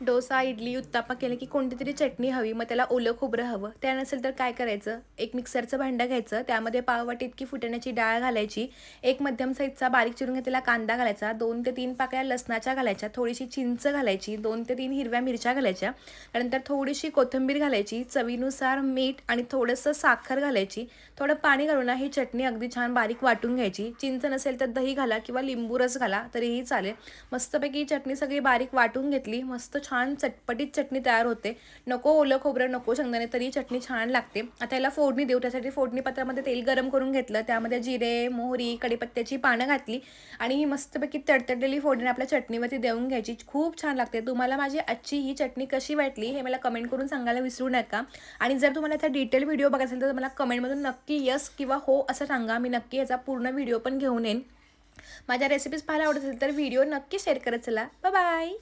डोसा इडली उत्तापा केलं की कोणती तरी चटणी हवी मग त्याला ओलं खोबरं हवं. त्या नसेल तर काय करायचं? एक मिक्सरचं भांडं घ्यायचं. त्यामध्ये पाववाटी इतकी फुटण्याची डाळ घालायची. एक मध्यम साईजचा बारीक चिरून घेतलेला कांदा घालायचा. दोन ते तीन पाकळ्या लसणाच्या घालायच्या. थोडीशी चिंच घालायची. दोन ते तीन हिरव्या मिरच्या घालायच्या. त्यानंतर थोडीशी कोथिंबीर घालायची. चवीनुसार मीठ आणि थोडंसं साखर घालायची. थोडं पाणी घालून ही चटणी अगदी छान बारीक वाटून घ्यायची. चिंच नसेल तर दही घाला किंवा लिंबू रस घाला तरीही चालेल. मस्तपैकी चटणी सगळी बारीक वाटून घेतली. मस्त छान चटपटीत चटणी तयार होते. नको ओलं खोबरं नको शेंगदाणे तरी चटणी छान लागते. आता याला फोडणी देऊ. त्यासाठी फोडणी पात्रामध्ये तेल गरम करून घेतलं. त्यामध्ये जिरे मोहरी कडीपत्त्याची पानं घातली. आणि ही मस्तपैकी तडतडलेली फोडणी आपल्या चटणीवरती देऊन घ्यायची. खूप छान लागते. तुम्हाला माझी आजची ही चटणी कशी वाटली हे मला कमेंट करून सांगायला विसरू नका. आणि जर तुम्हाला याचा डिटेल व्हिडिओ बघायचा असेल तर मला कमेंटमधून नक्की यस किंवा हो असं सांगा. मी नक्की याचा पूर्ण व्हिडिओ पण घेऊन येईन. माझ्या रेसिपीज पाहायला आवडत असेल तर व्हिडिओ नक्की शेअर करत चला. बाय